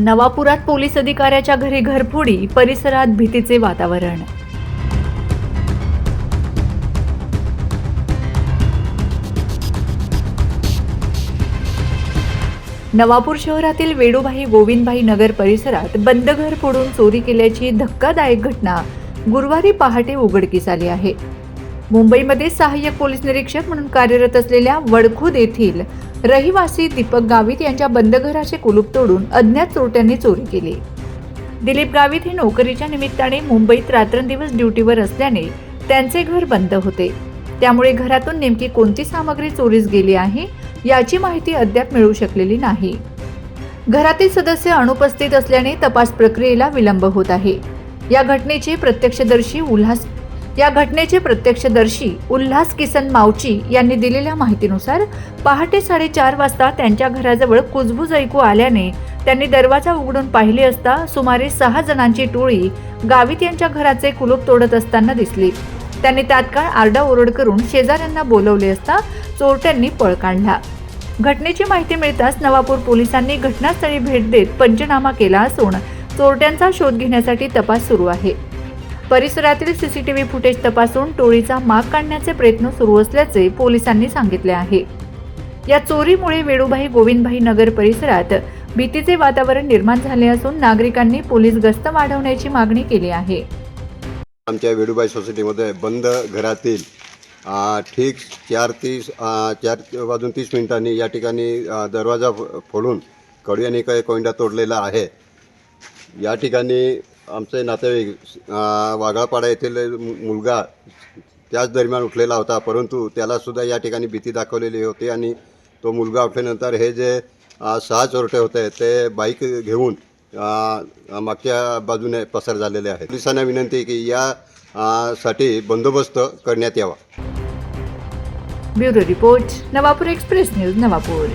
नवापुरात police अधिकाऱ्याच्या घरी घरफोडी परिसरात भीतीचे वातावरण. नवापूर शहरातील वेडूभाई गोविंदभाई नगर परिसरात बंद घर फोडून चोरी केल्याची धक्कादायक घटना गुरुवारी पहाटे उघडकीस आली आहे. मुंबईमध्ये सहाय्यक पोलीस निरीक्षक म्हणून कार्यरत असलेल्या वडखुद येथील रहिवासी दीपक गावित यांच्या बंद घराचे कुलूप तोडून अज्ञात चोरट्यांनी चोरी केली. दिलीप गावित हे नोकरीच्या निमित्ताने मुंबईत रात्रंदिवस ड्युटीवर असल्याने त्यांचे घर बंद होते. त्यामुळे घरातून नेमकी कोणती सामग्री चोरीस गेली आहे याची माहिती अद्याप मिळू शकलेली नाही. घरातील सदस्य अनुपस्थित असल्याने तपास प्रक्रियेला विलंब होत आहे. या घटनेचे प्रत्यक्षदर्शी उल्हास या घटनेचे प्रत्यक्षदर्शी उल्हास किसन मावची यांनी दिलेल्या माहितीनुसार पहाटे साडेचार वाजता त्यांच्या घराजवळ कुजबूज ऐकू आल्याने त्यांनी दरवाजा उघडून पाहिले असता सुमारे सहा जणांची टोळी गावित यांच्या घराचे कुलूप तोडत असताना दिसली. त्यांनी तात्काळ आरडाओरड करून शेजाऱ्यांना बोलवले असता चोरट्यांनी पळ काढला. घटनेची माहिती मिळताच नवापूर पोलिसांनी घटनास्थळी भेट देत पंचनामा केला असून चोरट्यांचा शोध घेण्यासाठी तपास सुरू आहे. परिसरातील सीसीटीव्ही फुटेज तपासून टोळीचा माग काढण्याचे प्रयत्न सुरू असल्याचे पोलिसांनी सांगितले आहे. या चोरीमुळे वेळूभाई गोविंदभाई नगर परिसरात भीतीचे वातावरण निर्माण झाले असून नागरिकांनी पोलीस गस्त वाढवण्याची मागणी केली आहे. आमच्या वेडूबाई सोसायटीमध्ये बंद घरातील ठीक चार तीस चार वाजून तीस मिनिटांनी या ठिकाणी दरवाजा फोडून कडव्याने काही कोंडा तोडलेला आहे. या ठिकाणी आमचे नातेवाईक आ, वाघापाडा येथील मुलगा त्याच दरम्यान उठलेला होता. परंतु त्यालासुद्धा या ठिकाणी भीती दाखवलेली होती आणि तो मुलगा उठल्यानंतर हे जे सहा चोरटे होते ते बाईक घेऊन मागच्या बाजूने पसार झालेले आहेत. पोलिसांना विनंती की या साठी बंदोबस्त करण्यात यावा. Bureau report Navapur express news Navapur.